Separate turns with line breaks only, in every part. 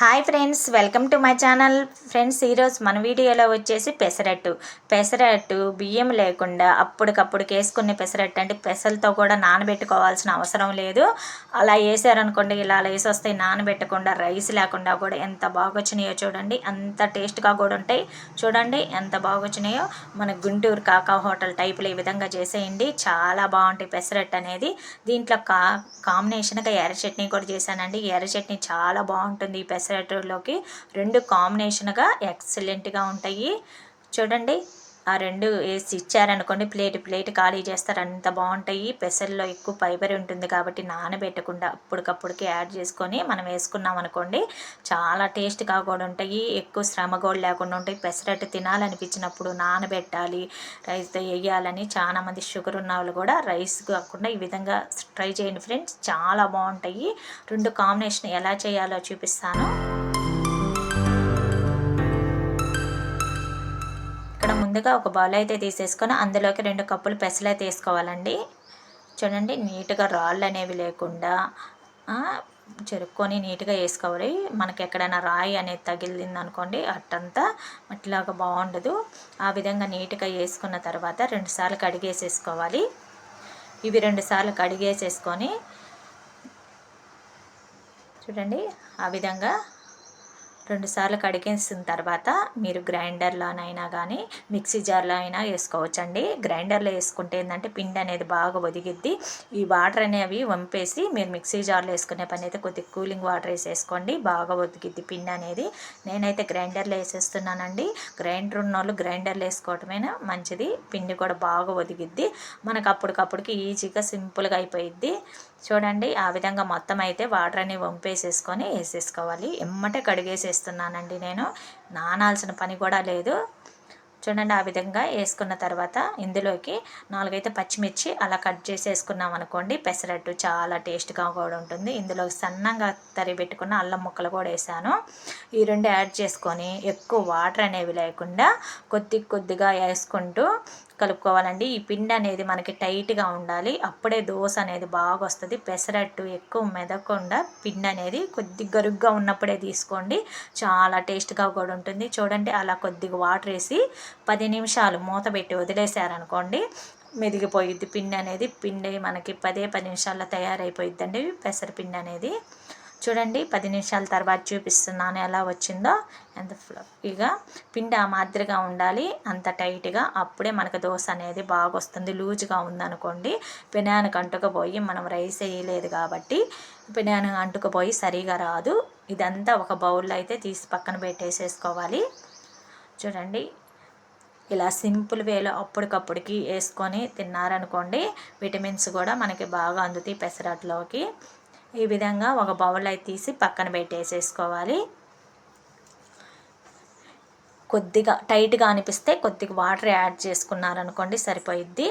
Hi friends welcome to my channel. Friends ఈరోజు మన వీడియోలో వచ్చేసి పెసరట్టు. పెసరట్టు బియ్యం లేకుండా అప్పటికప్పుడు వేసుకునే పెసరట్టు అంటే పెసలతో కూడా నానబెట్టుకోవాల్సిన అవసరం లేదు. అలా వేసారనుకోండి ఇలా వేసి వస్తాయి నానబెట్టకుండా రైస్ లేకుండా కూడా ఎంత బాగా వచ్చినాయో చూడండి. అంత టేస్ట్గా కూడా ఉంటాయి. చూడండి ఎంత బాగా వచ్చినాయో మన గుంటూరు కాకా హోటల్ టైపులో ఈ విధంగా చేసేయండి. చాలా బాగుంటాయి పెసరట్టు అనేది. దీంట్లో కా కాంబినేషన్గా ఎర్ర చట్నీ కూడా చేశానండి. ఎర్ర చట్నీ చాలా బాగుంటుంది ఈ పెసరట్టులోకి రెండు కాంబినేషన్గా ఎక్సలెంట్గా ఉంటాయి. చూడండి. ఆ రెండు వేసి ఇచ్చారనుకోండి ప్లేట్ ప్లేట్ ఖాళీ చేస్తారు. అంత బాగుంటాయి. పెసల్లో ఎక్కువ ఫైబర్ ఉంటుంది కాబట్టి నానబెట్టకుండా అప్పటికప్పుడుకి యాడ్ చేసుకొని మనం వేసుకున్నాం అనుకోండి చాలా టేస్ట్గా కూడా ఉంటాయి. ఎక్కువ శ్రమ కూడా లేకుండా ఉంటాయి. పెసరట్టు తినాలనిపించినప్పుడు నానబెట్టాలి రైస్తో వేయాలని చాలామంది షుగర్ ఉన్న వాళ్ళు కూడా రైస్ కాకుండా ఈ విధంగా ట్రై చేయండి ఫ్రెండ్స్. చాలా బాగుంటాయి. రెండు కాంబినేషన్ ఎలా చేయాలో చూపిస్తాను. ముందుగా ఒక బౌల్ అయితే తీసేసుకొని అందులోకి రెండు కప్పులు పెసలు అయితే వేసుకోవాలండి. చూడండి నీట్గా రాళ్ళు అనేవి లేకుండా చెరుక్కొని నీట్గా వేసుకోవాలి. మనకి ఎక్కడైనా రాయి అనేది తగిలింది అనుకోండి అట్టంతా అట్లాగా బాగుండదు. ఆ విధంగా నీట్గా వేసుకున్న తర్వాత రెండుసార్లు కడిగేసేసుకోవాలి. ఇవి రెండుసార్లు కడిగేసేసుకొని చూడండి ఆ విధంగా రెండుసార్లు కడిగేసిన తర్వాత మీరు గ్రైండర్లోనైనా కానీ మిక్సీ జార్లో అయినా వేసుకోవచ్చండి. గ్రైండర్లో వేసుకుంటే ఏంటంటే పిండి అనేది బాగా ఒదిగిద్ది. ఈ వాటర్ అనేవి వంపేసి మీరు మిక్సీ జార్లో వేసుకునే పని అయితే కొద్దిగా కూలింగ్ వాటర్ వేసేసుకోండి బాగా ఒదిగిద్ది పిండి అనేది. నేనైతే గ్రైండర్లో వేసేస్తున్నానండి. గ్రైండర్ ఉన్న వాళ్ళు గ్రైండర్లో వేసుకోవటమైనా మంచిది. పిండి కూడా బాగా ఒదిగిద్ది. మనకు అప్పటికప్పటికి ఈజీగా సింపుల్గా అయిపోయిద్ది. చూడండి ఆ విధంగా మొత్తం అయితే వాటర్ అని వంపేసేసుకొని వేసేసుకోవాలి. ఎమ్మటే కడిగేసేస్తున్నానండి నేను. నానాల్సిన పని కూడా లేదు. చూడండి ఆ విధంగా వేసుకున్న తర్వాత ఇందులోకి నాలుగైతే పచ్చిమిర్చి అలా కట్ చేసి వేసుకున్నాం అనుకోండి పెసరట్టు చాలా టేస్ట్గా కూడా ఉంటుంది. ఇందులో సన్నంగా తరి పెట్టుకున్న అల్లం ముక్కలు కూడా వేసాను. ఈ రెండు యాడ్ చేసుకొని ఎక్కువ వాటర్ అనేవి లేకుండా కొద్ది కొద్దిగా వేసుకుంటూ కలుపుకోవాలండి. ఈ పిండి అనేది మనకి టైట్గా ఉండాలి. అప్పుడే దోశ అనేది బాగా వస్తుంది. పెసరట్టు ఎక్కువ మెదకుండా పిండి అనేది కొద్ది గరుగ్గా ఉన్నప్పుడే తీసుకోండి. చాలా టేస్ట్గా కూడా ఉంటుంది. చూడండి అలా కొద్దిగా వాటర్ వేసి పది నిమిషాలు మూత పెట్టి వదిలేశారనుకోండి మెదిగిపోయిద్ది పిండి అనేది. పిండి మనకి పదే పది నిమిషాల్లో తయారైపోయిద్దండి. పెసరపిండి అనేది. చూడండి పది నిమిషాల తర్వాత చూపిస్తున్నాను ఎలా వచ్చిందో. ఎంత ఫ్లఫీగా పిండి ఆ మాదిరిగా ఉండాలి అంత టైట్గా. అప్పుడే మనకు దోశ అనేది బాగా వస్తుంది లూజ్గా ఉందనుకోండి. పెనానికి అంటుకుపోయి మనం రైస్ వేయలేదు కాబట్టి పెనాను అంటుకుపోయి సరిగా రాదు. ఇదంతా ఒక బౌల్లో అయితే తీసి పక్కన పెట్టేసేసుకోవాలి. చూడండి ఇలా సింపుల్ వేలో అప్పటికప్పటికి వేసుకొని తిన్నారనుకోండి విటమిన్స్ కూడా మనకి బాగా అందుతాయి పెసరట్లోకి. ఈ విధంగా ఒక బౌల్ అయితే తీసి పక్కన పెట్టేసేసుకోవాలి. కొద్దిగా టైట్గా అనిపిస్తే కొద్దిగా వాటర్ యాడ్ చేసుకున్నారనుకోండి సరిపోయిద్ది.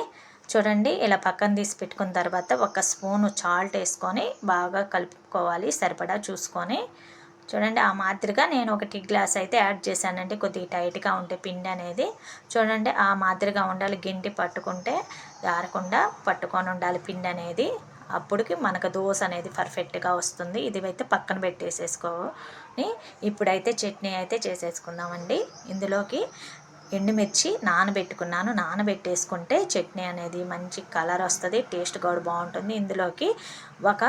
చూడండి ఇలా పక్కన తీసి పెట్టుకున్న తర్వాత ఒక స్పూను చాల్ట్ వేసుకొని బాగా కలుపుకోవాలి సరిపడా చూసుకొని. చూడండి ఆ మాదిరిగా నేను ఒక టీ గ్లాస్ అయితే యాడ్ చేశానండి కొద్దిగా టైట్గా ఉంటే పిండి అనేది. చూడండి ఆ మాదిరిగా ఉండాలి గింటి పట్టుకుంటే జారకుండా పట్టుకొని ఉండాలి పిండి అనేది. అప్పటికి మనకు దోశ అనేది పర్ఫెక్ట్గా వస్తుంది. ఇది అయితే పక్కన పెట్టేసేసుకోని ఇప్పుడైతే చట్నీ అయితే చేసేసుకుందామండి. ఇందులోకి ఎండుమిర్చి నానబెట్టుకున్నాను. నానబెట్టేసుకుంటే చట్నీ అనేది మంచి కలర్ వస్తుంది టేస్ట్ కూడా బాగుంటుంది. ఇందులోకి ఒక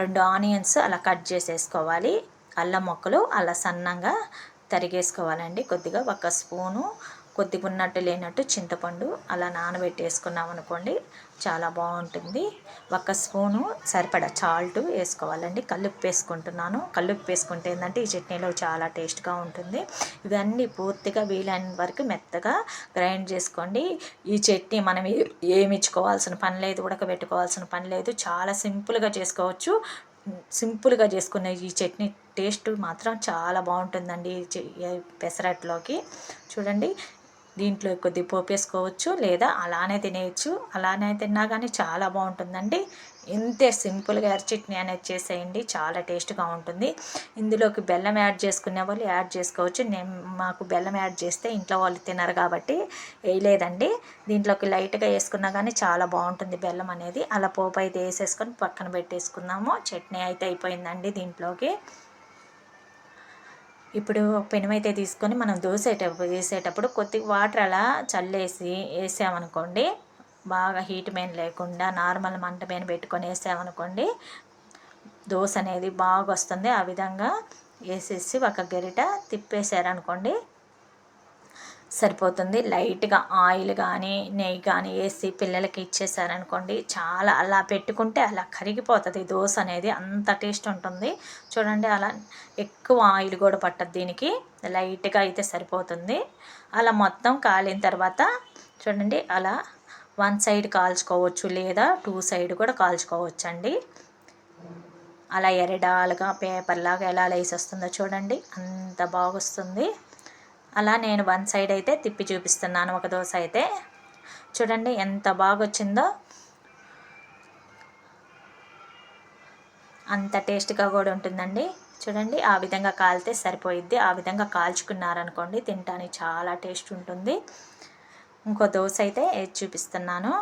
రెండు ఆనియన్స్ అలా కట్ చేసేసుకోవాలి. అల్లం మొక్కలు అలా సన్నంగా తరిగేసుకోవాలండి. కొద్దిగా ఒక స్పూను కొద్దిగా ఉన్నట్టు లేనట్టు చింతపండు అలా నానబెట్టేసుకున్నాం అనుకోండి చాలా బాగుంటుంది. ఒక స్పూను సరిపడా చాల్ట్ వేసుకోవాలండి. కల్లుప్పు వేసుకుంటున్నాను. కల్లుప్పు వేసుకుంటే ఏంటంటే ఈ చట్నీలో చాలా టేస్ట్గా ఉంటుంది. ఇవన్నీ పూర్తిగా వీలైన వరకు మెత్తగా గ్రైండ్ చేసుకోండి. ఈ చట్నీ మనం ఏమిచ్చుకోవాల్సిన పని లేదు ఉడకబెట్టుకోవాల్సిన పని లేదు. చాలా సింపుల్గా చేసుకోవచ్చు. సింపుల్గా చేసుకున్న ఈ చట్నీ టేస్ట్ మాత్రం చాలా బాగుంటుందండి పెసరట్లోకి. చూడండి దీంట్లో కొద్ది పోపేసుకోవచ్చు లేదా అలానే తినేయచ్చు. అలానే తిన్నా కానీ చాలా బాగుంటుందండి. ఇంతే సింపుల్గా ఎర్ర చట్నీ అనేది చేసేయండి. చాలా టేస్ట్గా ఉంటుంది. ఇందులోకి బెల్లం యాడ్ చేసుకునే వాళ్ళు యాడ్ చేసుకోవచ్చు. నేను మాకు బెల్లం యాడ్ చేస్తే ఇంట్లో వాళ్ళు తినరు కాబట్టి వేయలేదండి. దీంట్లోకి లైట్గా వేసుకున్నా కానీ చాలా బాగుంటుంది బెల్లం అనేది. అలా పోపు అయితే వేసేసుకొని పక్కన పెట్టేసుకుందాము. చట్నీ అయితే అయిపోయిందండి దీంట్లోకి. ఇప్పుడు పెనుమైతే తీసుకొని మనం దోసేటప్పుడు వేసేటప్పుడు కొద్దిగా వాటర్ అలా చల్లేసి వేసామనుకోండి బాగా హీట్ మీద లేకుండా నార్మల్ మంట మీద పెట్టుకొని వేసామనుకోండి దోశ అనేది బాగా వస్తుంది ఆ విధంగా వేసేసి ఒక గరిట తిప్పేసారనుకోండి సరిపోతుంది. లైట్గా ఆయిల్ కానీ నెయ్యి కానీ వేసి పిల్లలకి ఇచ్చేసారనుకోండి చాలా అలా పెట్టుకుంటే అలా కరిగిపోతుంది. దోశ అనేది అంత టేస్ట్ ఉంటుంది. చూడండి అలా ఎక్కువ ఆయిల్ కూడా పట్టదు దీనికి. లైట్గా అయితే సరిపోతుంది. అలా మొత్తం కాలిన తర్వాత చూడండి అలా వన్ సైడ్ కాల్చుకోవచ్చు లేదా టూ సైడ్ కూడా కాల్చుకోవచ్చు అండి అలా ఎరడాలుగా పేపర్ లాగా ఎలా లేసి వస్తుందో చూడండి. అంత బాగొస్తుంది. అలా నేను వన్ సైడ్ అయితే తిప్పి చూపిస్తున్నాను ఒక దోశ అయితే. చూడండి ఎంత బాగా వచ్చిందో అంత టేస్ట్గా కూడా ఉంటుందండి. చూడండి ఆ విధంగా కాలితే సరిపోయిద్ది. ఆ విధంగా కాల్చుకున్నారనుకోండి తినడానికి చాలా టేస్ట్ ఉంటుంది. ఇంకో దోశ అయితే వేసి చూపిస్తున్నాను.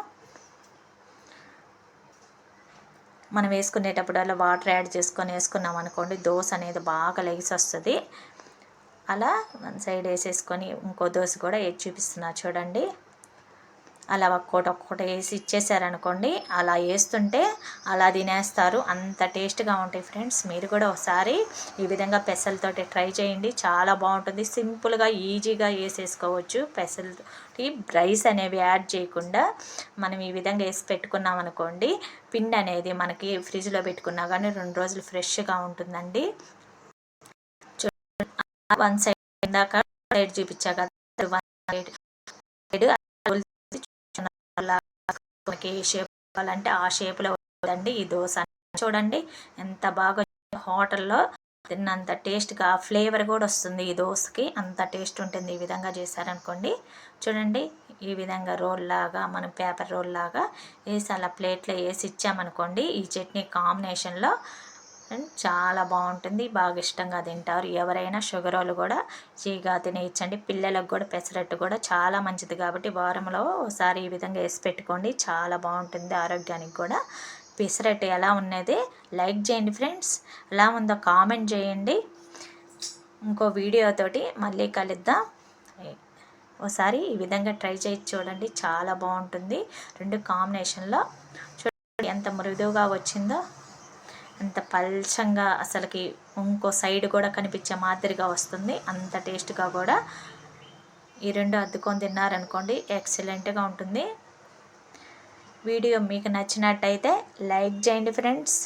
మనం వేసుకునేటప్పుడల్లా వాటర్ యాడ్ చేసుకొని వేసుకున్నాం అనుకోండి దోశ అనేది బాగా లెగిసి వస్తుంది అలా వన్ సైడ్ వేసేసుకొని ఇంకో దోశ కూడా వేసి చూపిస్తున్నా చూడండి. అలా ఒక్కోటి ఒక్కోటి వేసి ఇచ్చేసారనుకోండి అలా వేస్తుంటే అలా తినేస్తారు. అంత టేస్ట్గా ఉంటాయి ఫ్రెండ్స్. మీరు కూడా ఒకసారి ఈ విధంగా పెసలతోటి ట్రై చేయండి. చాలా బాగుంటుంది. సింపుల్గా ఈజీగా వేసేసుకోవచ్చు. పెసలతోటి రైస్ అనేవి యాడ్ చేయకుండా మనం ఈ విధంగా వేసి పెట్టుకున్నాం అనుకోండి పిండి అనేది మనకి ఫ్రిడ్జ్లో పెట్టుకున్నా కానీ రెండు రోజులు ఫ్రెష్గా ఉంటుందండి. వన్ సైడ్ ఇందాక సైడ్ చూపించా కదా. One side. మనకి ఏ షేప్ కావాలంటే ఆ షేప్లో ఉందండి ఈ దోశ. చూడండి ఎంత బాగా హోటల్లో తిన్నంత టేస్ట్గా ఫ్లేవర్ కూడా వస్తుంది ఈ దోశకి. అంత టేస్ట్ ఉంటుంది ఈ విధంగా చేశారనుకోండి. చూడండి ఈ విధంగా రోల్ లాగా మనం పేపర్ రోల్ లాగా వేసి అలా ప్లేట్లో వేసి ఇచ్చామనుకోండి ఈ చట్నీ కాంబినేషన్లో చాలా బాగుంటుంది. బాగా ఇష్టంగా తింటారు. ఎవరైనా షుగర్ వాళ్ళు కూడా చీగా తినేయచ్చండి. పిల్లలకు కూడా పెసరట్టు కూడా చాలా మంచిది కాబట్టి వారంలో ఒకసారి ఈ విధంగా వేసి పెట్టుకోండి. చాలా బాగుంటుంది ఆరోగ్యానికి కూడా. పెసరట్టు ఎలా ఉన్నది లైక్ చేయండి ఫ్రెండ్స్. ఎలా ఉందో కామెంట్ చేయండి. ఇంకో వీడియోతోటి మళ్ళీ కలుద్దాం. ఒకసారి ఈ విధంగా ట్రై చేసి చూడండి. చాలా బాగుంటుంది. రెండు కాంబినేషన్లో. చూడండి ఎంత మృదువుగా వచ్చిందో. అంత పల్చంగా అసలుకి ఇంకో సైడ్ కూడా కనిపించే మాదిరిగా వస్తుంది. అంత టేస్ట్గా కూడా. ఈ రెండు అద్దుకొని తిన్నారనుకోండి ఎక్సలెంట్గా ఉంటుంది. వీడియో మీకు నచ్చినట్టయితే లైక్ చేయండి ఫ్రెండ్స్.